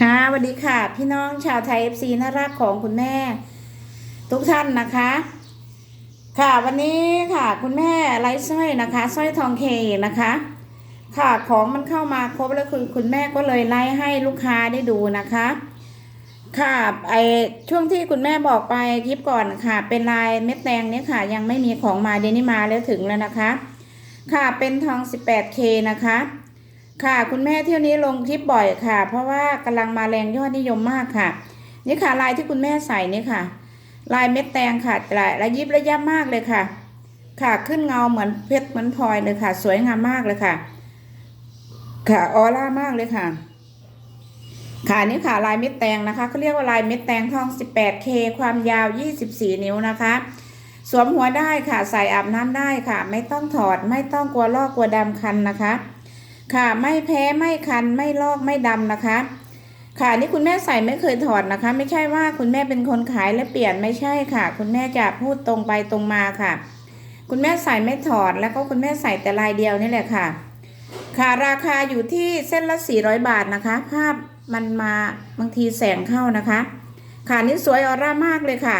ค่ะสวัสดีค่ะ พี่น้องชาวไทยเอฟซีน่ารักของคุณแม่ ทุกท่านนะคะ ค่ะวันนี้ค่ะคุณแม่ไร้สร้อยนะคะสร้อยทองเคนะคะ ค่ะของมันเข้ามาครบแล้วคือคุณแม่ก็เลยไล่ให้ลูกค้าได้ดูนะคะ ค่ะไอช่วงที่คุณแม่บอกไปคลิปก่อนค่ะ เป็นลายเม็ดแดงเนี่ยค่ะ ยังไม่มีของมาเดนี้มาแล้วถึงแล้วนะคะ ค่ะเป็นทอง 18K นะคะ ค่ะ คุณแม่เที่ยวนี้ลงคลิปบ่อยค่ะ เพราะว่ากำลังมาแรงยอดนิยมมากค่ะ นี่ค่ะลายที่คุณแม่ใส่นี่ค่ะ ลายเม็ดแตงค่ะลายระยิบระยับมากเลยค่ะ ค่ะขึ้นเงาเหมือนเพชรเหมือนพลอยเลยค่ะ สวยงามมากเลยค่ะ ค่ะออร่ามากเลยค่ะ ค่ะนี่ค่ะลายเม็ดแตงนะคะเขาเรียกว่าลายเม็ดแตงทอง 18K ความยาว 24 นิ้วนะคะสวมหัวได้ค่ะ ใส่อาบน้ำได้ค่ะ ไม่ต้องถอดไม่ต้องกลัวลอกกลัวดำคันนะคะ ค่ะไม่แพ้ไม่คันไม่ลอกไม่ดำนะคะ ค่ะนี่คุณแม่ใส่ไม่เคยถอดนะคะ ไม่ใช่ว่าคุณแม่เป็นคนขายและเปลี่ยนไม่ใช่ค่ะ คุณแม่จะพูดตรงไปตรงมาค่ะ คุณแม่ใส่ไม่ถอดแล้วก็คุณแม่ใส่แต่ลายเดียวนี่แหละค่ะ ค่ะราคาอยู่ที่เส้นละ 400 บาทนะคะ ภาพมันมาบางทีแสงเข้านะคะ ค่ะนี่สวยออร่ามากเลยค่ะ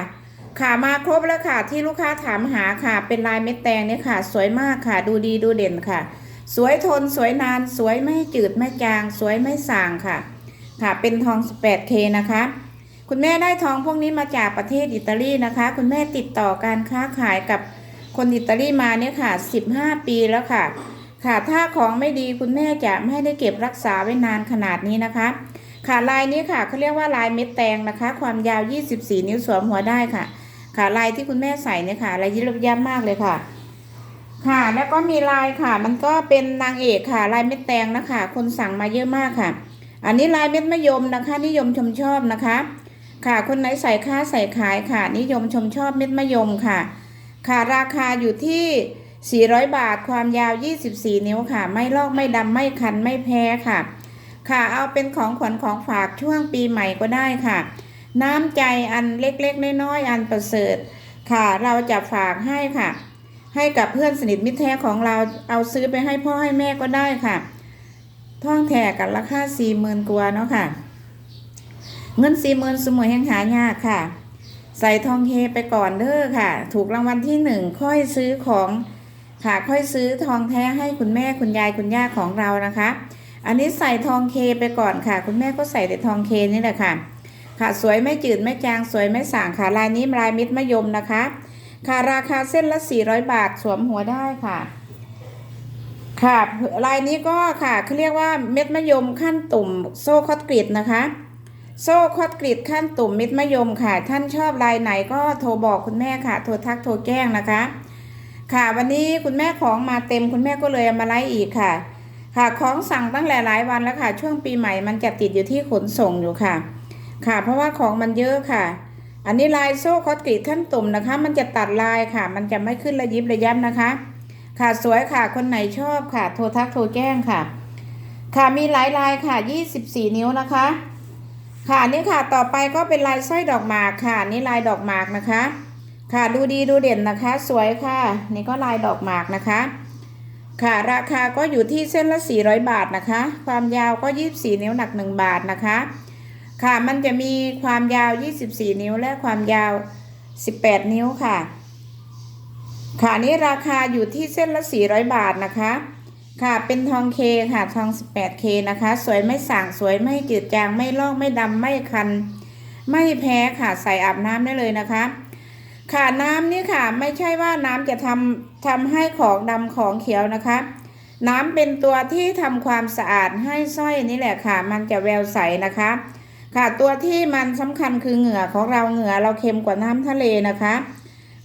ค่ะมาครบแล้วค่ะที่ลูกค้าถามหาค่ะ เป็นลายเม็ดแตงเนี่ยค่ะ สวยมากค่ะ ดูดีดูเด่นค่ะ สวยทนสวยนาน สวยไม่จืดไม่จาง สวยไม่ส่างค่ะ ค่ะ เป็นทอง 18K นะคะ คุณแม่ได้ทองพวกนี้มาจากประเทศอิตาลีนะคะ คุณแม่ติดต่อการค้าขายกับคนอิตาลีมาเนี่ยค่ะ 15 ปีแล้วค่ะ ค่ะ ถ้าของไม่ดีคุณแม่จะไม่ได้เก็บรักษาไว้นานขนาดนี้นะคะ ค่ะลายนี้ค่ะเขาเรียกว่าลายเม็ดแตงนะคะ ความยาว 24 นิ้วสวมหัวได้ค่ะ ค่ะลายที่คุณแม่ใส่เนี่ยค่ะลายยิบยับมากเลยค่ะ ค่ะ แล้วก็มีลายค่ะ มันก็เป็นนางเอกค่ะ ลายเม็ดแตงนะคะ คนสั่งมาเยอะมากค่ะ อันนี้ลายเม็ดมะยมนะคะ นิยมชมชอบนะคะ ค่ะ คนไหนใส่ค้าใส่ขายค่ะ นิยมชมชอบเม็ดมะยมค่ะ ค่ะราคาอยู่ที่ 400 บาทความยาว 24 นิ้วค่ะ ไม่ลอกไม่ดำไม่คันไม่แพ้ค่ะ ค่ะเอาเป็นของขวัญของฝากช่วงปีใหม่ก็ได้ค่ะ น้ำใจอันเล็กๆน้อยๆอันประเสริฐ ค่ะ เราจะฝากให้ค่ะ ให้กับเพื่อนสนิทมิตรแท้ของเราเอาซื้อไปให้พ่อให้แม่ก็ได้ค่ะท่องแท้กันราคาสี่หมื่นกว่าเนาะค่ะ เงินสี่หมื่นสมุยแห่งหายากค่ะ ใส่ทองเฮไปก่อนเด้อค่ะ ถูกรางวัลที่หนึ่งค่อยซื้อของค่ะค่อยซื้อทองแท้ให้คุณแม่คุณยายคุณย่าของเรานะคะ อันนี้ใส่ทองเคไปก่อนค่ะ คุณแม่ก็ใส่แต่ทองเคนี่แหละค่ะ ค่ะสวยไม่จืดไม่จางสวยไม่ส่างค่ะลายนี้ลายมิตรมะยมนะคะ ค่ะราคาเส้นละ 400 บาทสวมหัวได้ค่ะ ค่ะลายนี้ก็ค่ะเขาเรียกว่าเม็ดมะยมขั้นตุ่มโซ่คอตกรีดนะคะ โซ่คอตกรีดขั้นตุ่มเม็ดมะยมค่ะ ท่านชอบลายไหนก็โทรบอกคุณแม่ค่ะ โทรทักโทรแจ้งนะคะ ค่ะวันนี้คุณแม่ของมาเต็มคุณแม่ก็เลยมาไล่อีกค่ะ ค่ะของสั่งตั้งหลายๆวันแล้วค่ะ ช่วงปีใหม่มันจะติดอยู่ที่ขนส่งอยู่ค่ะ ค่ะ เพราะว่าของมันเยอะค่ะ อันนี้ลายโซ่คอตกรีดขั้นตุ่มนะคะ มันจะตัดลายค่ะ มันจะไม่ขึ้นระยิบระยับนะคะ ค่ะสวยค่ะ คนไหนชอบค่ะ โทรทักโทรแจ้งค่ะ ค่ะมีหลายลายค่ะ 24 นิ้วนะคะ ค่ะนี่ค่ะต่อไปก็เป็นลายสร้อยดอกหมากค่ะนี่ลายดอกหมากนะคะ ค่ะดูดีดูเด่นนะคะ สวยค่ะ นี่ก็ลายดอกหมากนะคะ ค่ะราคาก็อยู่ที่เส้นละ 400 บาทนะคะ ความยาวก็ 24 นิ้วหนัก 1 บาทนะคะ ค่ะ มันจะมีความยาว 24 นิ้วและความยาว 18 นิ้วค่ะ ค่ะนี้ราคาอยู่ที่เส้นละ 400 บาทนะคะ ค่ะ เป็นทองเคค่ะ ทอง 18K นะคะ สวยไม่ส่างสวยไม่จืดจาง ไม่ลอก ไม่ดำ ไม่คัน ไม่แพ้ค่ะ ใส่อาบน้ำได้เลยนะคะ ค่ะ น้ำนี่ค่ะ ไม่ใช่ว่าน้ำจะทำทำให้ของดำของเขียวนะคะ น้ำเป็นตัวที่ทำความสะอาดให้สร้อยนี่แหละค่ะ มันจะแววใสนะคะ ค่ะตัวที่มันสำคัญคือเหงื่อของเราเหงื่อเราเค็มกว่าน้ำทะเลนะคะ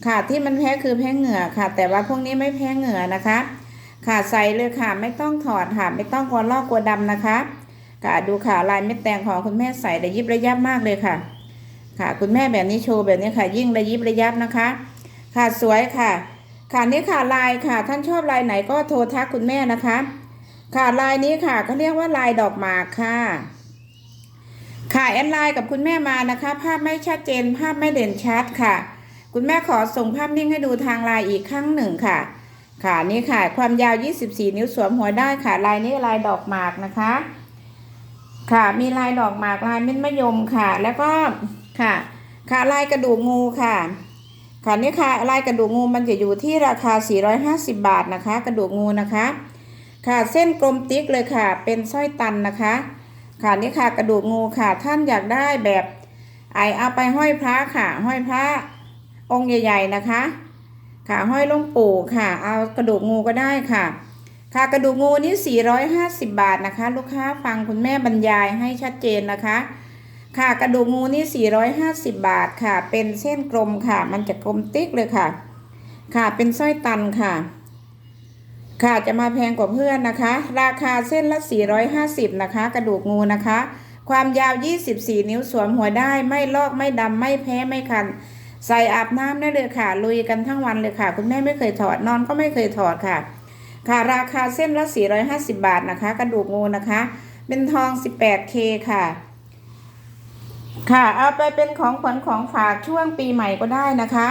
ค่ะที่มันแพ้คือแพ้เหงื่อค่ะ แต่ว่าพวกนี้ไม่แพ้เหงื่อนะคะ ค่ะใส่เลยค่ะไม่ต้องถอดค่ะไม่ต้องกลัวลอกกลัวดำนะคะค่ะดูค่ะลายเม็ดแตงของคุณแม่ใส่ระยิบระยับมากเลยค่ะ ค่ะ คุณแม่แบบนี้โชว์แบบนี้ค่ะ ยิ่งระยิบระยับนะคะ ค่ะสวยค่ะ ค่ะนี่ค่ะลายค่ะ ท่านชอบลายไหนก็โทรทักคุณแม่นะคะ ค่ะลายนี้ค่ะเขาเรียกว่าลายดอกหมากค่ะ ค่ะแอดไลน์กับคุณแม่มานะคะ ภาพไม่ชัดเจน ภาพไม่เด่นชัดค่ะ คุณแม่ขอส่งภาพนิ่งให้ดูทางไลน์อีกครั้งหนึ่งค่ะ ค่ะนี่ค่ะ ความยาว 24 นิ้วสวมหัวได้ค่ะ ลายนี้ลายดอกหมากนะคะ ค่ะมีลายดอกหมากลายเม็ดมะยมค่ะ แล้วก็ค่ะ ค่ะลายกระดูกงูค่ะค่ะนี่ค่ะลายกระดูกงูมันจะอยู่ที่ราคา 450 บาทนะคะ กระดูกงูนะคะ ค่ะเส้นกลมติ๊กเลยค่ะ เป็นสร้อยตันนะคะ ค่ะนี่ค่ะกระดูกงูค่ะ ท่านอยากได้แบบไอเอาไปห้อยพระค่ะ ห้อยพระองค์ใหญ่ ๆนะคะ ค่ะห้อยลงปู่ค่ะ เอากระดูกงูก็ได้ค่ะ ค่ะกระดูกงูนี่450 บาทนะคะ ลูกค้าฟังคุณแม่บรรยายให้ชัดเจนนะคะ ค่ะกระดูกงูนี่ 450 บาทค่ะ เป็นเส้นกลมค่ะ มันจะกลมติ๊กเลยค่ะ ค่ะเป็นสร้อยตันค่ะ ค่ะจะมาแพงกว่าเพื่อนนะคะ ราคาเส้นละ 450 นะคะ กระดูกงูนะคะ ความยาว 24 นิ้วสวมหัวได้ไม่ลอกไม่ดำไม่แพ้ไม่คัน ใส่อาบน้ำได้เลยค่ะ ลุยกันทั้งวันเลยค่ะ คุณแม่ไม่เคยถอดนอนก็ไม่เคยถอดค่ะ ค่ะ ราคาเส้นละ 450 บาทนะคะ กระดูกงูนะคะ เป็นทอง 18K ค่ะ ค่ะ เอาไปเป็นของขวัญของฝากช่วงปีใหม่ก็ได้นะคะ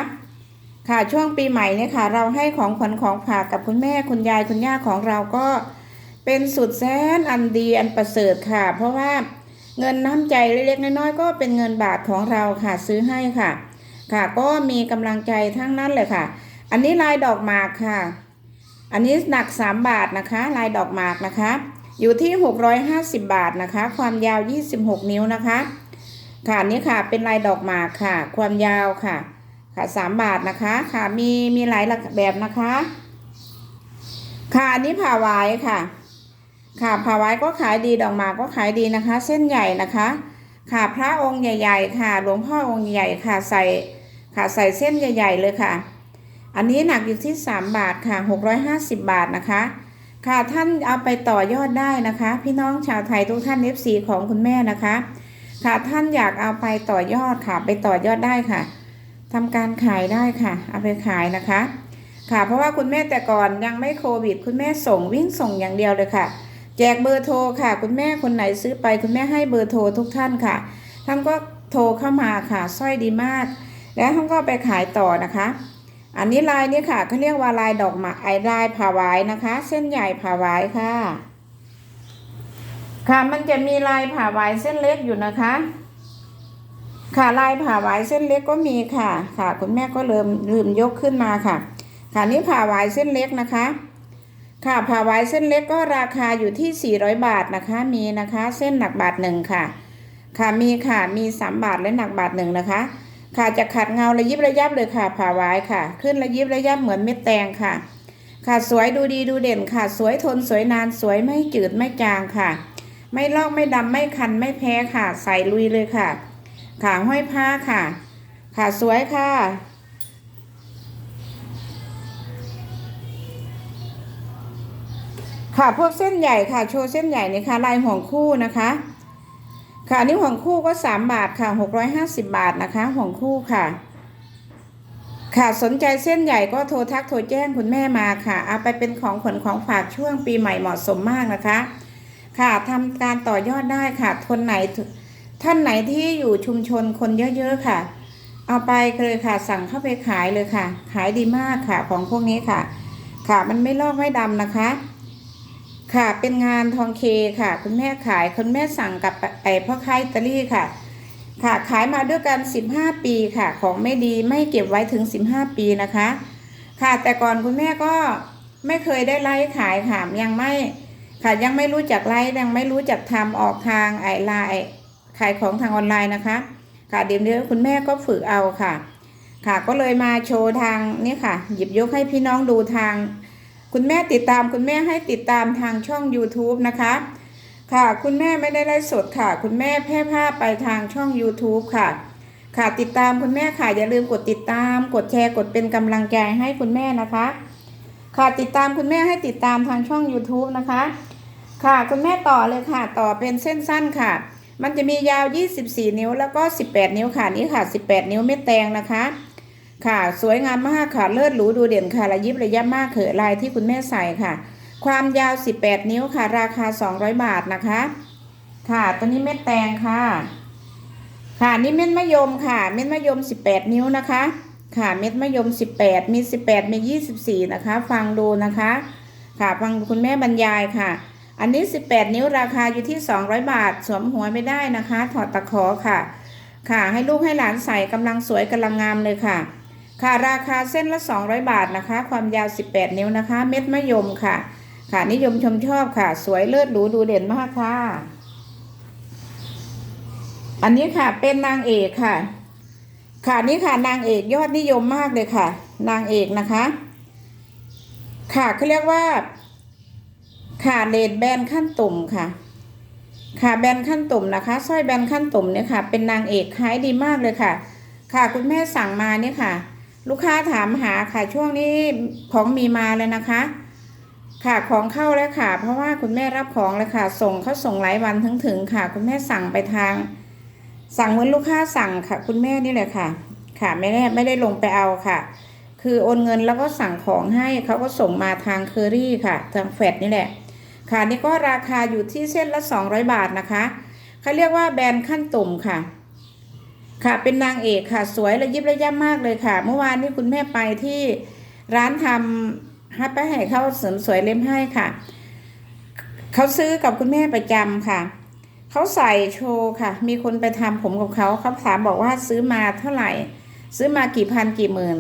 ค่ะช่วงปีใหม่เนี่ยค่ะ เราให้ของขวัญของฝากกับคุณแม่คุณยายคุณย่าของเราก็เป็นสุดแสนอันดีอันประเสริฐค่ะ เพราะว่าเงินน้ำใจเล็กๆน้อยๆก็เป็นเงินบาทของเราค่ะซื้อให้ค่ะ ค่ะก็มีกำลังใจทั้งนั้นเลยค่ะ อันนี้ลายดอกหมากค่ะ อันนี้หนัก 3 บาทนะคะ ลายดอกหมากนะคะ อยู่ที่ 650 บาทนะคะ ความยาว 26 นิ้วนะคะค่ะนนี้ค่ะเป็นลายดอกหมากค่ะ ความยาวค่ะ ค่ะสามบาทนะคะค่ะมีมีหลายแบบนะคะ ค่ะอันนี้ผ่าไว้ค่ะ ค่ะผ่าไว้ก็ขายดีดอกหมากก็ขายดีนะคะ เส้นใหญ่นะคะ ค่ะพระองค์ใหญ่ ๆ ค่ะ หลวงพ่อองค์ใหญ่ค่ะใส่ค่ะใส่เส้นใหญ่ ๆ เลยค่ะ อันนี้หนักอยู่ที่ 3 บาทค่ะ 650 บาทนะคะ ค่ะท่านเอาไปต่อยอดได้นะคะ พี่น้องชาวไทยทุกท่าน FC ของคุณแม่นะคะ ค่ะท่านอยากเอาไปต่อยอดค่ะ ไปต่อยอดได้ค่ะ ทำการขายได้ค่ะ เอาไปขายนะคะ ค่ะ เพราะว่าคุณแม่แต่ก่อนยังไม่โควิด คุณแม่ส่งวิ่งส่งอย่างเดียวเลยค่ะ แจกเบอร์โทรค่ะ คุณแม่คนไหนซื้อไป คุณแม่ให้เบอร์โทรทุกท่านค่ะ ท่านก็โทรเข้ามาค่ะสร้อยดีมาก แล้วท่านก็ไปขายต่อนะคะ อันนี้ลายนี้ค่ะเขาเรียกว่าลายดอกหมากไอลายผ่าไว้นะคะ เส้นใหญ่ผ่าไว้ค่ะ ค่ะมันจะมีลายผ่าไว้เส้นเล็กอยู่นะคะ ค่ะลายผ่าไว้เส้นเล็กก็มีค่ะ ค่ะ คุณแม่ก็เริ่มลืมยกขึ้นมาค่ะ ค่ะนี่ผ่าไว้เส้นเล็กนะคะ ค่ะผ่าไว้เส้นเล็กก็ราคาอยู่ที่ 400 บาทนะคะ มีนะคะ เส้นหนักบาทหนึ่งค่ะ ค่ะมีค่ะมี3บาทและหนักบาทหนึ่งนะคะ ค่ะจะขัดเงาระยิบระยับเลยค่ะ ผ่าไว้ค่ะ ขึ้นระยิบระยับเหมือนเม็ดแตงค่ะ ค่ะสวยดูดีดูเด่นค่ะ สวยทนสวยนานสวยไม่จืดไม่จางค่ะ ไม่ลอกไม่ดำไม่คันไม่แพ้ค่ะ ใส่ลุยเลยค่ะ ขาห้อยผ้าค่ะค่ะสวยค่ะ ค่ะพวกเส้นใหญ่ค่ะ โชว์เส้นใหญ่นี่ค่ะลายห่วงคู่นะคะ ค่ะนี่ห่วงคู่ก็3บาทค่ะ650บาทนะคะห่วงคู่ค่ะ ค่ะสนใจเส้นใหญ่ก็โทรทักโทรแจ้งคุณแม่มาค่ะ เอาไปเป็นของขวัญของฝากช่วงปีใหม่เหมาะสมมากนะคะ ค่ะทำการต่อยอดได้ค่ะคนไหน ท่านไหนที่อยู่ชุมชนคนเยอะๆค่ะ เอาไปเลยค่ะ สั่งเข้าไปขายเลยค่ะ ขายดีมากค่ะ ของพวกนี้ค่ะ ค่ะมันไม่ลอกไม่ดำนะคะ ค่ะเป็นงานทองเคค่ะ คุณแม่ขายคุณแม่สั่งกับไอ้พ่อค้าอิตาลีค่ะ ค่ะขายมาด้วยกัน 15 ปีค่ะ ของไม่ดีไม่เก็บไว้ถึง 15 ปีนะคะ ค่ะแต่ก่อนคุณแม่ก็ไม่เคยได้ไลฟ์ขายค่ะยังไม่ค่ะยังไม่รู้จักไลฟ์ยังไม่รู้จักทำออกทางไอไลน์ ขายของทางออนไลน์นะคะค่ะเดี๋ยวนี้คุณแม่ก็ฝึกเอาค่ะ ค่ะก็เลยมาโชว์ทางนี่ค่ะ หยิบยกให้พี่น้องดูทาง คุณแม่ติดตามคุณแม่ให้ติดตามทางช่อง YouTube นะคะ ค่ะคุณแม่ไม่ได้ไลฟ์สดค่ะ คุณแม่แพร่ภาพไปทางช่อง YouTube ค่ะ ค่ะติดตามคุณแม่ค่ะอย่าลืมกดติดตาม กดแชร์กดเป็นกำลังใจให้คุณแม่นะคะ ค่ะติดตามคุณแม่ให้ติดตามทางช่อง YouTube นะคะ ค่ะคุณแม่ต่อเลยค่ะ ต่อเป็นเส้นสั้นค่ะ มันจะมียาว 24 นิ้วแล้วก็ 18 นิ้วค่ะนี่ค่ะ 18 นิ้วเม็ดแตงนะคะ ค่ะ สวยงามมากค่ะเลิศหรูดูเด่นค่ะระยิบระยับมากเขอลายที่คุณแม่ใส่ค่ะ ความยาว 18 นิ้วค่ะ ราคา 200 บาทนะคะ ค่ะตัวนี้เม็ดแตงค่ะ ค่ะนี่เม็ดมะยมค่ะ เม็ดมะยม 18 นิ้วนะคะ ค่ะเม็ดมะยม 18 มี 18 มี 24 นะคะ ฟังดูนะคะ ค่ะฟังคุณแม่บรรยายค่ะ อันนี้ 18 นิ้วราคาอยู่ที่ 200 บาท สวมหัวไม่ได้นะคะ ถอดตะขอค่ะ ค่ะให้ลูกให้หลานใส่กำลังสวยกำลังงามเลยค่ะ ค่ะราคาเส้นละ 200 บาทนะคะ ความยาว 18 นิ้วนะคะ เม็ดมะยมค่ะ ค่ะนิยมชมชอบค่ะ สวยเลิศหรูดูเด่นมากค่ะ อันนี้ค่ะเป็นนางเอกค่ะ ค่ะนี่ค่ะนางเอกยอดนิยมมากเลยค่ะ นางเอกนะคะ ค่ะเขาเรียกว่า ค่ะเลดแบนขั้นตุ่มค่ะ ค่ะแบนขั้นตุ่มนะคะสร้อยแบนขั้นตุ่มเนี่ยค่ะ เป็นนางเอกขายดีมากเลยค่ะ ค่ะคุณแม่สั่งมาเนี่ยค่ะ ลูกค้าถามหาค่ะช่วงนี้ของมีมาเลยนะคะ ค่ะของเข้าแล้วค่ะ เพราะว่าคุณแม่รับของเลยค่ะ ส่งเขาส่งหลายวันถึงถึงค่ะ คุณแม่สั่งไปทาง สั่งเหมือนลูกค้าสั่งค่ะ คุณแม่นี่แหละค่ะ ค่ะไม่ได้ไม่ได้ลงไปเอาค่ะ คือโอนเงินแล้วก็สั่งของให้เขาก็ส่งมาทางเคอรี่ค่ะ ทางแฟดนี่แหละ ค่ะนี่ก็ราคาอยู่ที่เส้นละ 200 บาทนะคะเขาเรียกว่าแบรนด์ขั้นตุ่มค่ะ ค่ะเป็นนางเอกค่ะ สวยระยิบระยับมากเลยค่ะ เมื่อวานนี้คุณแม่ไปที่ร้านทำฮับไปให้เขาเสริมสวยเล็มให้ค่ะเขาซื้อกับคุณแม่ประจำค่ะเขาใส่โชว์ค่ะ มีคนไปทำผมกับเขาเขาถามบอกว่าซื้อมาเท่าไหร่ ซื้อมากี่พันกี่หมื่น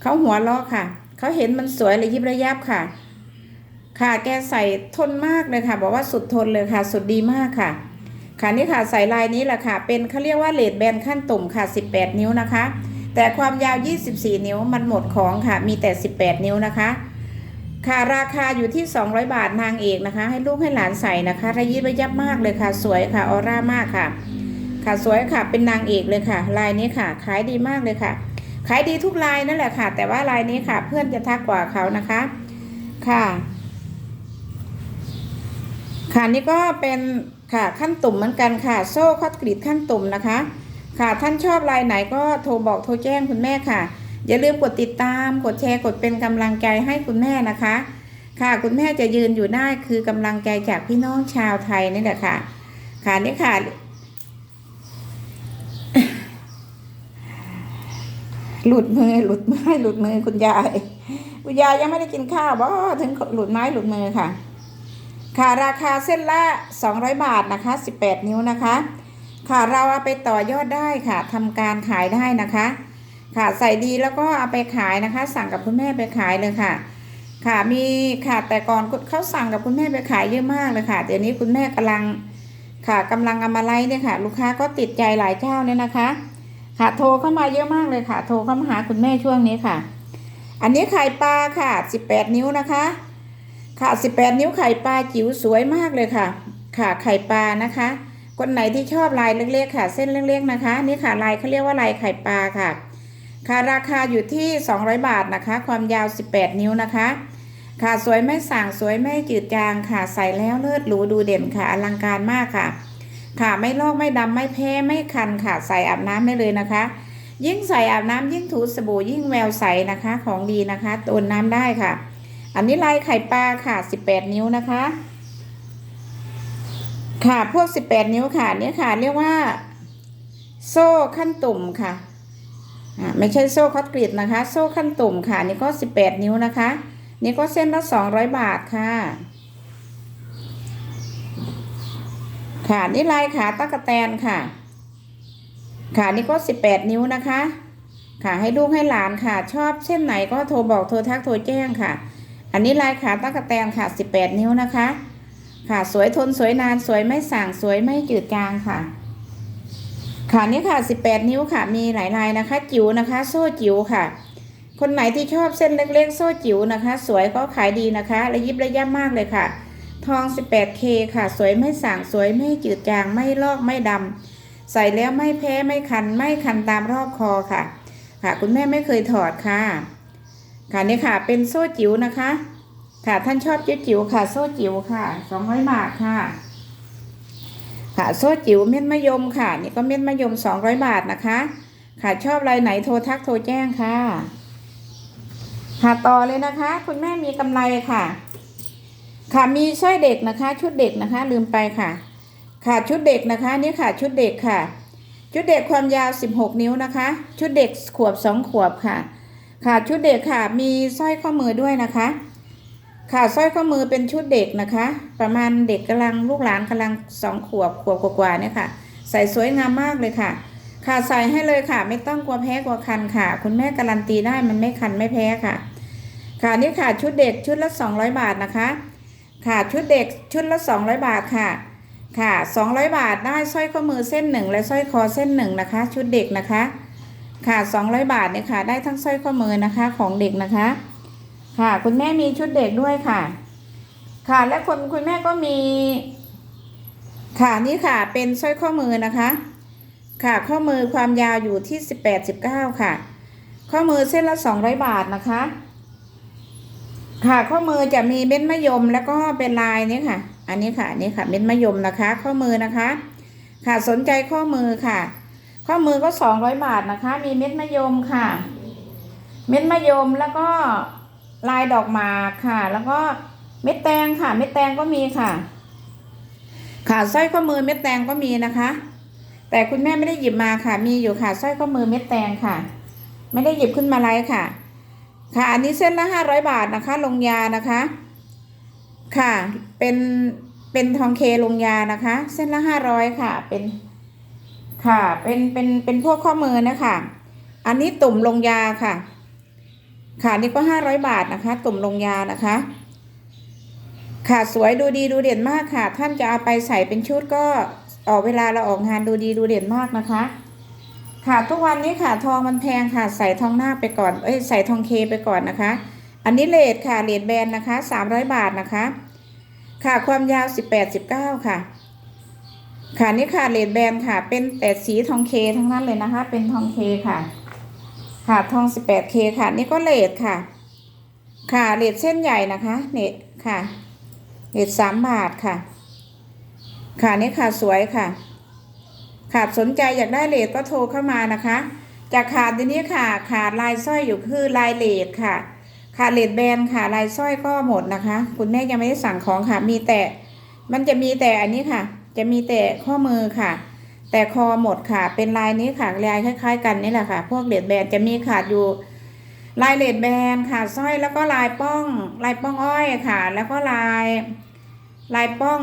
เขาหัวเราะค่ะเขาเห็นมันสวยระยิบระยับค่ะ ค่ะแกใส่ทนมากเลยค่ะ บอกว่าสุดทนเลยค่ะ สุดดีมากค่ะ ค่ะนี่ค่ะใส่ลายนี้แหละค่ะ เป็นเขาเรียกว่าเลดแบนขั้นตุ่มค่ะ 18 นิ้วนะคะ แต่ความยาว 24 นิ้วมันหมดของค่ะ มีแต่ 18 นิ้วนะคะ ค่ะราคาอยู่ที่ 200 บาทนางเอกนะคะ ให้ลูกให้หลานใส่นะคะระยิบระยับมากเลยค่ะ สวยค่ะออร่ามากค่ะ ค่ะสวยค่ะเป็นนางเอกเลยค่ะ ลายนี้ค่ะ ขายดีมากเลยค่ะ ขายดีทุกลายนั่นแหละค่ะ แต่ว่าลายนี้ค่ะ เพื่อนจะทักกว่าเขานะคะ ค่ะ ค่ะนี่ก็เป็นค่ะขั้นตุ่มเหมือนกันค่ะ โซ่คอดกรีดขั้นตุ่มนะคะ ค่ะท่านชอบลายไหนก็โทรบอกโทรแจ้งคุณแม่ค่ะ อย่าลืมกดติดตาม กดแชร์กดเป็นกำลังใจให้คุณแม่นะคะ ค่ะคุณแม่จะยืนอยู่ได้คือกำลังใจจากพี่น้องชาวไทยนี่แหละค่ะ ค่ะนี่ค่ะหลุดมือหลุดไม้หลุดมือคุณยาย คุณยายยังไม่ได้กินข้าวบ่ถึงหลุดไม้หลุดมือค่ะ ค่ะราคาเส้นละ 200 บาทนะคะ 18 นิ้วนะคะ ค่ะเราเอาไปต่อยอดได้ค่ะทำการขายได้นะคะ ค่ะใส่ดีแล้วก็เอาไปขายนะคะ สั่งกับคุณแม่ไปขายเลยค่ะ ค่ะมีค่ะแต่ก่อนเขาสั่งกับคุณแม่ไปขายเยอะมากเลยค่ะเดี๋ยวนี้คุณแม่กำลังค่ะกำลังเอามาไล่เนี่ยค่ะ ลูกค้าก็ติดใจหลายเจ้าเนี่ยนะคะ ค่ะโทรเข้ามาเยอะมากเลยค่ะ โทรเข้ามาหาคุณแม่ช่วงนี้ค่ะ อันนี้ไข่ปลาค่ะ 18 นิ้วนะคะ ค่ะ 18 นิ้วไข่ปลาจิ๋วสวยมากเลยค่ะ ค่ะไข่ปลานะคะ คนไหนที่ชอบลายเล็กๆค่ะ เส้นเล็กๆนะคะ นี่ค่ะลายเขาเรียกว่าลายไข่ปลาค่ะ ค่ะราคาอยู่ที่ 200 บาทนะคะ ความยาว 18 นิ้วนะคะ ค่ะสวยไม่ส่างสวยไม่จืดจางค่ะ ใส่แล้วเลิศหรูดูเด่นค่ะอลังการมากค่ะ ค่ะไม่ลอกไม่ดำไม่แพ้ไม่คันค่ะใส่อาบน้ำได้เลยนะคะ ยิ่งใส่อาบน้ำยิ่งถูสบู่ยิ่งแววใสนะคะ ของดีนะคะตุนน้ำได้ค่ะ อันนี้ลายไข่ปลาค่ะ18นิ้วนะคะ ค่ะพวก18นิ้วค่ะเนี่ยค่ะ เรียกว่า โซ่ขั้นตุ่มค่ะไม่ใช่โซ่คอตกรีดนะคะ โซ่ขั้นตุ่มค่ะ นี่ก็18นิ้วนะคะ นี่ก็เส้นละ200บาทค่ะ ค่ะนี่ลายขาตะกะแตนค่ะ ค่ะนี่ก็18นิ้วนะคะ ค่ะให้ลูกให้หลานค่ะ ชอบเส้นไหนก็โทรบอกโทรทักโทรแจ้งค่ะ อันนี้ลายขาตะกะแตนค่ะ 18 นิ้วนะคะ ค่ะสวยทนสวยนานสวยไม่ส่างสวยไม่จืดจางค่ะ ค่ะนี่ค่ะ 18 นิ้วค่ะ มีหลายลายนะคะ จิ๋วนะคะ โซ่จิ๋วค่ะ คนไหนที่ชอบเส้นเล็กๆ โซ่จิ๋วนะคะ สวยก็ขายดีนะคะระยิบระยับมากเลยค่ะ ทอง 18K ค่ะ สวยไม่ส่างสวยไม่จืดจางไม่ลอกไม่ดำใส่แล้วไม่แพ้ไม่คันไม่คันตามรอบคอค่ะ ค่ะ คุณแม่ไม่เคยถอดค่ะ ค่ะนี่ค่ะ เป็นโซ่จิ๋วนะคะ ค่ะท่านชอบจิ๋วจิ๋วค่ะ โซ่จิ๋วค่ะ200บาทค่ะ ค่ะโซ่จิ๋วเม็ดมะยมค่ะ นี่ก็เม็ดมะยม200บาทนะคะ ค่ะชอบลายไหนโทรทักโทรแจ้งค่ะ ค่ะต่อเลยนะคะ คุณแม่มีกำไรค่ะ ค่ะมีสร้อยเด็กนะคะ ชุดเด็กนะคะ ลืมไปค่ะ ค่ะชุดเด็กนะคะนี่ค่ะ ชุดเด็กค่ะ ชุดเด็กความยาว16นิ้วนะคะ ชุดเด็กขวบ2ขวบค่ะ ค่ะชุดเด็กค่ะ มีสร้อยข้อมือด้วยนะคะ ค่ะสร้อยข้อมือเป็นชุดเด็กนะคะ ประมาณเด็กกำลังลูกหลานกำลังสองขวบขวบกว่าๆเนี่ยค่ะ ใส่สวยงามมากเลยค่ะ ค่ะใส่ให้เลยค่ะ ไม่ต้องกลัวแพ้กลัวคันค่ะ คุณแม่การันตีได้มันไม่คันไม่แพ้ค่ะ ค่ะนี่ค่ะชุดเด็กชุดละ 200 บาทนะคะ ค่ะชุดเด็กชุดละ 200 บาทค่ะค่ะ 200 บาทได้สร้อยข้อมือเส้นหนึ่งและสร้อยคอเส้นหนึ่งนะคะ ชุดเด็กนะคะ ค่ะ 200 บาทเนี่ยค่ะ ได้ทั้งสร้อยข้อมือนะคะของเด็กนะคะ ค่ะ คุณแม่มีชุดเด็กด้วยค่ะ ค่ะ และคนคุณแม่ก็มี ค่ะนี่ค่ะ เป็นสร้อยข้อมือนะคะ ค่ะข้อมือความยาวอยู่ที่ 18 19 ค่ะ ข้อมือเส้นละ 200 บาทนะคะ ค่ะข้อมือจะมีเม็ดมะยมแล้วก็เป็นลายนี้ค่ะ อันนี้ค่ะนนี่ค่ะเม็ดมะยมนะคะ ข้อมือนะคะ ค่ะสนใจข้อมือค่ะ ข้อมือก็200บาทนะคะ มีเม็ดมะยมค่ะ เม็ดมะยมแล้วก็ลายดอกหมากค่ะ แล้วก็เม็ดแตงค่ะ เม็ดแตงก็มีค่ะ ค่ะสร้อยข้อมือเม็ดแตงก็มีนะคะ แต่คุณแม่ไม่ได้หยิบมาค่ะ มีอยู่ค่ะสร้อยข้อมือเม็ดแตงค่ะ ไม่ได้หยิบขึ้นมาไลค่ะ ค่ะอันนี้เส้นละห้าร้อยบาทนะคะ ลงยานะคะ ค่ะ เป็นเป็นทองเคลงยานะคะ เส้นละห้าร้อยค่ะ เป็น ค่ะ เป็นเป็นเป็นพวกข้อมือนะคะ อันนี้ตุ่มลงยาค่ะ ค่ะนี่ก็ห้าร้อยบาทนะคะ ตุ่มลงยานะคะ ค่ะสวยดูดีดูเด่นมากค่ะ ท่านจะเอาไปใส่เป็นชุดก็ออกเวลาเราออกงานดูดีดูเด่นมากนะคะ ค่ะทุกวันนี้ค่ะทองมันแพงค่ะ ใส่ทองหน้าไปก่อนเอ้ยใส่ทองเคไปก่อนนะคะ อันนี้เลทค่ะเลทแบนนะคะสามร้อยบาทนะคะ ค่ะความยาวสิบแปดสิบเก้าค่ะ ค่ะนี่ค่ะเลดแบนค่ะ เป็นแต่สีทองเคทั้งนั้นเลยนะคะ เป็นทองเคค่ะ ค่ะทองสิบแปดเคค่ะ นี่ก็เลดค่ะ ค่ะเลดเส้นใหญ่นะคะเนตค่ะเลดสามบาทค่ะ ค่ะนี่ค่ะสวยค่ะ ขาดสนใจอยากได้เลดก็โทรเข้ามานะคะจากขาดทีนี้ค่ะ ขาดลายสร้อยอยู่คือลายเลดค่ะ ขาดเลดแบนค่ะ ลายสร้อยก็หมดนะคะ คุณแม่ยังไม่ได้สั่งของค่ะ มีแต่ มันจะมีแต่อันนี้ค่ะ จะมีแต่ข้อมือค่ะ แต่คอหมดค่ะ เป็นลายนี้ค่ะลายคล้ายๆ กันนี่แหละค่ะ พวกเลดแบนจะมีขาดอยู่ ลายเลดแบนค่ะสร้อยแล้วก็ลายป้อง ลายป้องอ้อยค่ะ แล้วก็ลายลายป้อง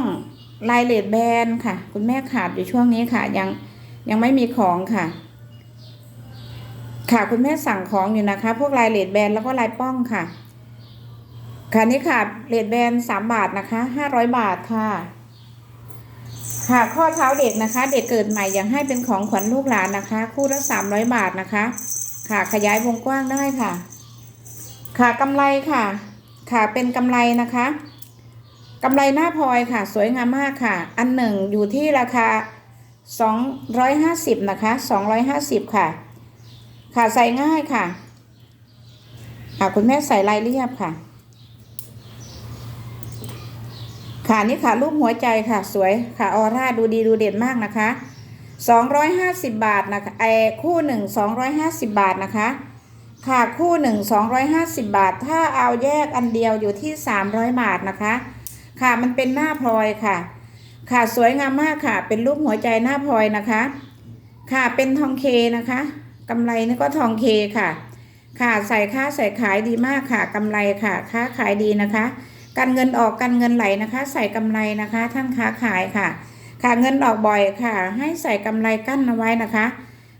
ลายเลดแบนค่ะ คุณแม่ขาดอยู่ช่วงนี้ค่ะ ยังยังไม่มีของค่ะ ค่ะคุณแม่สั่งของอยู่นะคะ พวกลายเลดแบนแล้วก็ลายป้องค่ะค่ะนี่ค่ะเลดแบนสามบาทนะคะห้าร้อยบาทค่ะ ค่ะ ข้อเท้าเด็กนะคะ เด็กเกิดใหม่ยังให้เป็นของขวัญลูกหลานนะคะ คู่ละสามร้อยบาทนะคะ ค่ะ ขยายวงกว้างได้ค่ะ ค่ะกำไรค่ะ ค่ะเป็นกำไรนะคะกำไรหน้าพลอยค่ะ สวยงามมากค่ะ อันหนึ่งอยู่ที่ราคาสองร้อยห้าสิบนะคะสองร้อยห้าสิบค่ะ ค่ะใส่ง่ายค่ะ ค่ะ คุณแม่ใส่ลายเรียบค่ะ ค่ะนี่ค่ะรูปหัวใจค่ะสวยค่ะออร่าดูดีดูเด่นมากนะคะสองร้อยห้าสิบบาทนะคะไอคู่หนึ่งสองร้อยห้าสิบบาทนะคะ ค่ะคู่หนึ่งสองร้อยห้าสิบบาท ถ้าเอาแยกอันเดียวอยู่ที่สามร้อยบาทนะคะ ค่ะมันเป็นหน้าพลอยค่ะ ค่ะสวยงามมากค่ะ เป็นรูปหัวใจหน้าพลอยนะคะ ค่ะเป็นทองเคนะคะกำไรนี่ก็ทองเคค่ะ ค่ะใส่ค่าใส่ขายดีมากค่ะกำไรค่ะ ค้าขายดีนะคะ การเงินออกการเงินไหลนะคะ ใส่กำไรนะคะท่านค้าขายค่ะ ค่ะเงินออกบ่อยค่ะ ให้ใส่กำไรกั้นเอาไว้นะคะ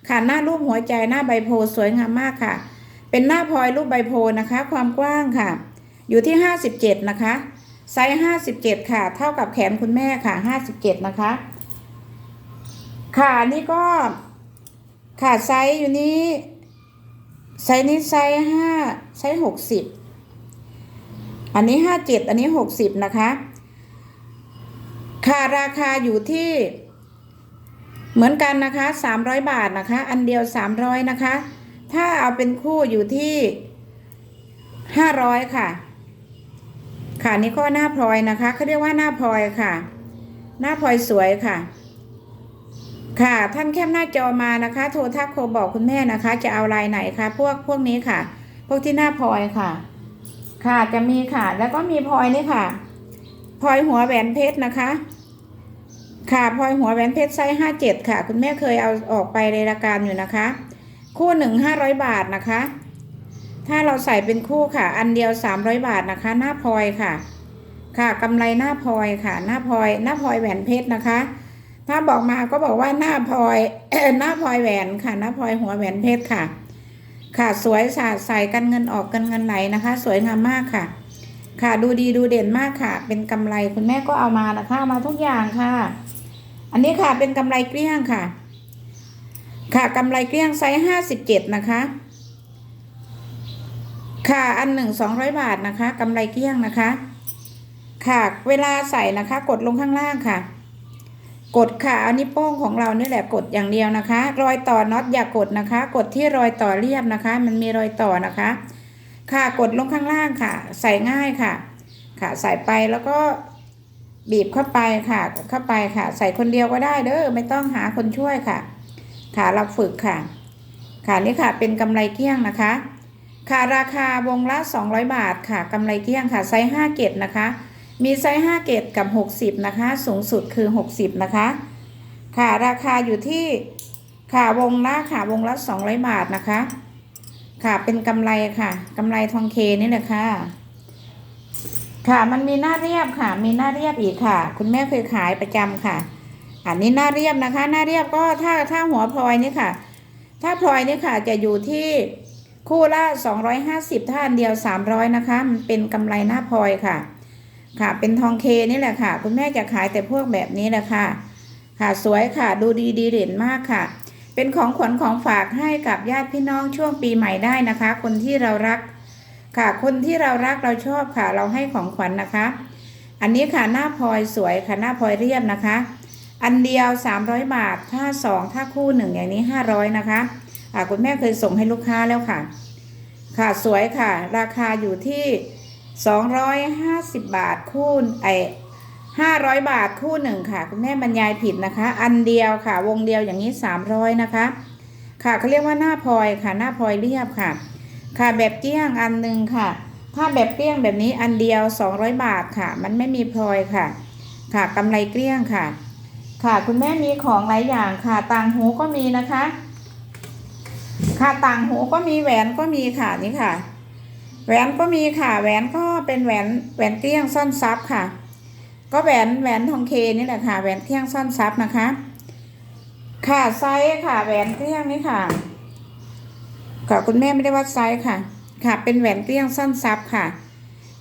ค่ะหน้ารูปหัวใจหน้าใบโพสวยงามมากค่ะ เป็นหน้าพลอยรูปใบโพนะคะ ความกว้างค่ะ อยู่ที่ห้าสิบเจ็ดนะคะไซส์ห้าสิบเจ็ดค่ะ เท่ากับแขนคุณแม่ค่ะห้าสิบเจ็ดนะคะ ค่ะนี่ก็ค่ะไซส์อยู่นี้ไซส์นี้ไซส์ห้าไซส์หกสิบ อันนี้ห้าเจ็ดอันนี้หกสิบนะคะค่ะราคาอยู่ที่ เหมือนกันนะคะสามร้อยบาทนะคะ อันเดียวสามร้อยนะคะ ถ้าเอาเป็นคู่อยู่ที่ห้าร้อยค่ะ ค่ะนี่ก็หน้าพลอยนะคะเขาเรียกว่าหน้าพลอยค่ะ หน้าพลอยสวยค่ะ ค่ะท่านแคปหน้าจอมานะคะ โทรทักโทรบอกคุณแม่นะคะ จะเอาลายไหนคะพวกพวกนี้ค่ะ พวกที่หน้าพลอยค่ะ ค่ะจะมีค่ะ แล้วก็มีพลอยนี่ค่ะพลอยหัวแหวนเพชรนะคะ ค่ะพลอยหัวแหวนเพชรไซส์ห้าเจ็ดค่ะ คุณแม่เคยเอาออกไปในรายการอยู่นะคะ คู่หนึ่งห้าร้อยบาทนะคะ ถ้าเราใส่เป็นคู่ค่ะ อันเดียว300บาทนะคะ หน้าพลอยค่ะ ค่ะกำไรหน้าพลอยค่ะ หน้าพลอย หน้าพลอยแหวนเพชรนะคะ ถ้าบอกมาก็บอกว่าหน้าพลอยหน้าพลอยแหวนค่ะ หน้าพลอยหัวแหวนเพชรค่ะ ค่ะสวยสาดใสกันเงินออกกันเงินไหลนะคะ สวยงามมากค่ะ ค่ะดูดีดูเด่นมากค่ะ เป็นกำไรคุณแม่ก็เอามานะคะมาทุกอย่างค่ะ อันนี้ค่ะเป็นกำไรเกลี้ยงค่ะ ค่ะกำไรเกลี้ยงไซส์ห้าสิบเจ็ดนะคะ ค่ะอันหนึ่งสองร้อยบาทนะคะกำไรเกลี้ยงนะคะ ค่ะเวลาใส่นะคะ กดลงข้างล่างค่ะ กดค่ะเอานิ้วโป้งของเรานี่แหละกดอย่างเดียวนะคะ รอยต่อน็อตอย่ากดนะคะ กดที่รอยต่อเรียบนะคะ มันมีรอยต่อนะคะ ค่ะกดลงข้างล่างค่ะ ใส่ง่ายค่ะ ค่ะใส่ไปแล้วก็บีบเข้าไปค่ะกดเข้าไปค่ะ ใส่คนเดียวก็ได้เด้อไม่ต้องหาคนช่วยค่ะ ค่ะเราฝึกค่ะ ค่ะนี่ค่ะเป็นกำไรเกี้ยงนะคะ ค่ะราคาวงละ 200 บาทค่ะกำไรเกี้ยงค่ะไซส์5เกตนะคะ มีไซส์5เกตกับ 60 นะคะ สูงสุดคือ 60 นะคะ ค่ะ ราคาอยู่ที่ค่ะวงละค่ะวงละ200 บาทนะคะ ค่ะเป็นกำไรค่ะกำไรทองเคนี่แหละค่ะ ค่ะมันมีหน้าเรียบค่ะ มีหน้าเรียบอีกค่ะ คุณแม่เคยขายประจำค่ะ อันนี้หน้าเรียบนะคะ หน้าเรียบก็ถ้าถ้าหัวพลอยนี่ค่ะ ถ้าพลอยนี่ค่ะจะอยู่ที่คู่ละ250ถ้านเดียว 300 นะคะ มันเป็นกำไรหน้าพลอยค่ะ ค่ะ เป็นทองเคนี่แหละค่ะ คุณแม่จะขายแต่พวกแบบนี้แหละค่ะ ค่ะสวยค่ะ ดูดีดีเด่นมากค่ะ เป็นของขวัญของฝากให้กับญาติพี่น้องช่วงปีใหม่ได้นะคะ คนที่เรารัก ค่ะ คนที่เรารักเราชอบค่ะ เราให้ของขวัญนะคะ อันนี้ค่ะหน้าพลอยสวยค่ะหน้าพลอยเรียบนะคะ อันเดียว 300 บาท ถ้า 2 ถ้าคู่หนึ่งอย่างนี้ 500 นะคะอ่าคุณแม่เคยส่งให้ลูกค้าแล้วค่ะ ค่ะสวยค่ะ ราคาอยู่ที่ 250 บาทคู่ไอ500 บาทคู่หนึ่งค่ะคุณแม่บรรยายผิดนะคะ อันเดียวค่ะ วงเดียวอย่างนี้ 300 นะคะ ค่ะเขาเรียกว่าหน้าพลอยค่ะ หน้าพลอยเรียบค่ะ ค่ะแบบเกลี้ยงอันหนึ่งค่ะ ถ้าแบบเกลี้ยงแบบนี้อันเดียว 200 บาทค่ะ มันไม่มีพลอยค่ะ ค่ะกำไรเกลี้ยงค่ะ ค่ะคุณแม่มีของหลายอย่างค่ะ ต่างหูก็มีนะคะ ค่ะต่างหูก็มีแหวนก็มีค่ะนี่ค่ะ แหวนก็มีค่ะแหวนก็เป็นแหวนแหวนเกลี้ยงซ่อนซับค่ะ ก็แหวนแหวนทองเคนี่แหละค่ะแหวนเกลี้ยงซ่อนซับนะคะ ค่ะไซส์ค่ะแหวนเกลี้ยงนี่ค่ะค่ะคุณแม่ไม่ได้วัดไซส์ค่ะ ค่ะ เป็นแหวนเกลี้ยงซ่อนซับค่ะ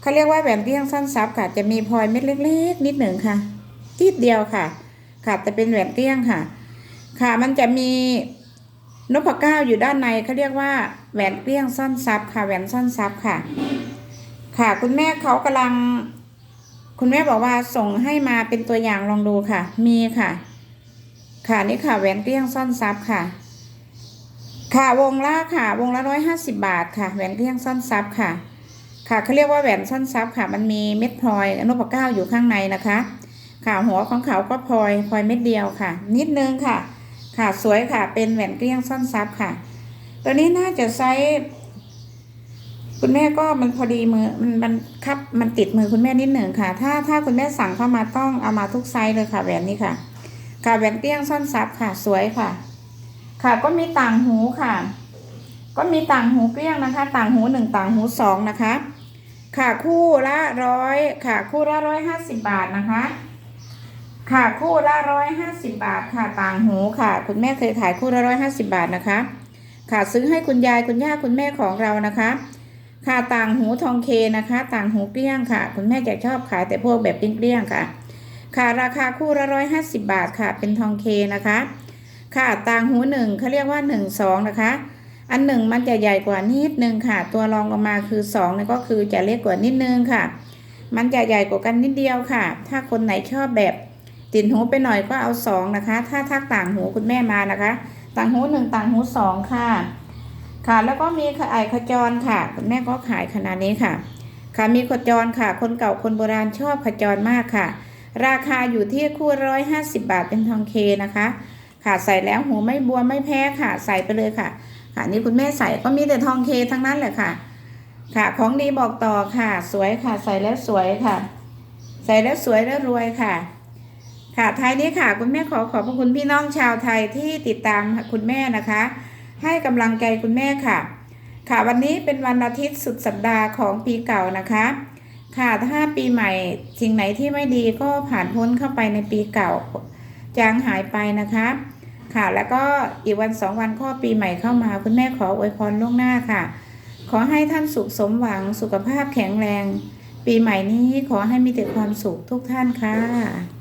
เขาเรียกว่าแหวนเกลี้ยงซ่อนซับค่ะ จะมีพลอยเม็ดเล็กๆ นิดหนึ่งค่ะทีดเดียวค่ะ ค่ะแต่เป็นแหวนเกลี้ยงค่ะ ค่ะมันจะมี นพเก้าอยู่ด้านในเขาเรียกว่าแหวนเกลี้ยงซ่อนซับค่ะแหวนซ่อนซับค่ะ ค่ะ คุณแม่เขากำลัง คุณแม่บอกว่าส่งให้มาเป็นตัวอย่างลองดูค่ะ มีค่ะ ค่ะนี่ค่ะแหวนเกลี้ยงซ่อนซับค่ะ ค่ะวงละค่ะ วงละร้อยห้าสิบาทค่ะแหวนเกลี้ยงซ่อนซับค่ะ ค่ะเขาเรียกว่าแหวนซ่อนซับค่ะ มันมีเม็ดพลอยนพเก้าอยู่ข้างในนะคะ ค่ะหัวของเขาก็พลอยพลอยเม็ดเดียวค่ะ นิดนึงค่ะ ค่ะสวยค่ะ เป็นแหวนเกลี้ยงซ่อนซับค่ะ ตัวนี้น่าจะไซส์คุณแม่ก็มันพอดีมือมันมันคับมันติดมือคุณแม่นิดหนึ่งค่ะ ถ้าถ้าคุณแม่สั่งเข้ามาต้องเอามาทุกไซส์เลยค่ะแหวนนี้ค่ะ ค่ะแหวนเกลี้ยงซ่อนซับค่ะ สวยค่ะ ค่ะก็มีต่างหูค่ะ ก็มีต่างหูเกลี้ยงนะคะ ต่างหูหนึ่งต่างหูสองนะคะ ค่ะคู่ละร้อยค่ะ คู่ละร้อยห้าสิบบาทนะคะ ค่ะคู่ละร้อยห้าสิบบาทค่ะต่างหูค่ะ คุณแม่เคยขายคู่ละร้อยห้าสิบาทนะคะ ค่ะซื้อให้คุณยายคุณย่าคุณแม่ของเรานะคะ ค่ะต่างหูทองเคนะคะ ต่างหูเกลี้ยงค่ะ คุณแม่จะชอบขายแต่พวกแบบเกลี้ยงค่ะ ค่ะราคาคู่ละร้อยห้าสิบบาทค่ะ เป็นทองเคนะคะ ค่ะต่างหูหนึ่งเขาเรียกว่าหนึ่งสองนะคะ อันหนึ่งมันจะใหญ่กว่านิดนึงค่ะ ตัวรองลงมาคือสองนี่ก็คือจะเล็กกว่านิดนึงค่ะ มันจะใหญ่กว่ากันนิดเดียวค่ะ ถ้าคนไหนชอบแบบ ติดหูไปหน่อยก็เอาสองนะคะ ถ้าทักต่างหูคุณแม่มานะคะ ต่างหูหนึ่งต่างหูสองค่ะ ค่ะแล้วก็มีไอขจรค่ะ คุณแม่ก็ขายขนาดนี้ค่ะ ค่ะมีขจรค่ะ คนเก่าคนโบราณชอบขจรมากค่ะ ราคาอยู่ที่คู่ร้อยห้าสิบบาทเป็นทองเคนะคะ ค่ะใส่แล้วหูไม่บวมไม่แพ้ค่ะ ใส่ไปเลยค่ะ ค่ะนี่คุณแม่ใส่ก็มีแต่ทองเคทั้งนั้นแหละค่ะ ค่ะของดีบอกต่อค่ะ สวยค่ะ ใส่แล้วสวยค่ะ ใส่แล้วสวยแล้วรวยค่ะ ค่ะท้ายนี้ค่ะ คุณแม่ขอขอบพระคุณพี่น้องชาวไทยที่ติดตามคุณแม่นะคะ ให้กำลังใจคุณแม่ค่ะ ค่ะวันนี้เป็นวันอาทิตย์สุดสัปดาห์ของปีเก่านะคะ ค่ะถ้าปีใหม่สิ่งไหนที่ไม่ดีก็ผ่านพ้นเข้าไปในปีเก่า จางหายไปนะคะ ค่ะแล้วก็อีกวันสองวันก็ปีใหม่เข้ามา คุณแม่ขออวยพรล่วงหน้าค่ะ ขอให้ท่านสุขสมหวังสุขภาพแข็งแรง ปีใหม่นี้ขอให้มีแต่ความสุขทุกท่านค่ะ